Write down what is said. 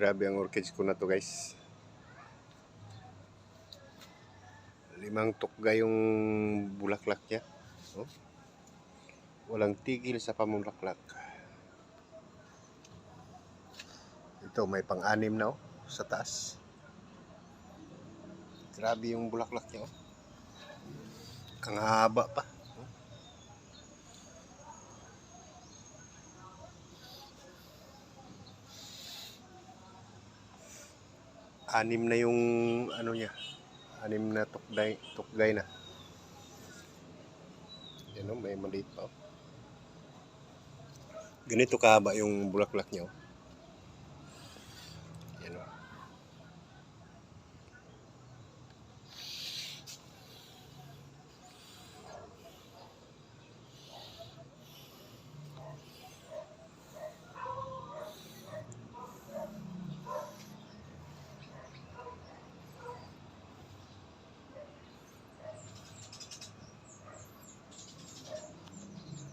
Grabe ang orchids ko na to guys. Limang tukga yung bulaklak niya. Oh. Walang tigil sa pamulaklak. Ito may pang-anim na oh, sa taas. Grabe yung bulaklak niya oh. Ang haba pa. Anim na yung ano niya. Anim na tukday, tukgay na. Yan oh, may maliit pa. Ganito kahaba yung bulaklak niya. oh.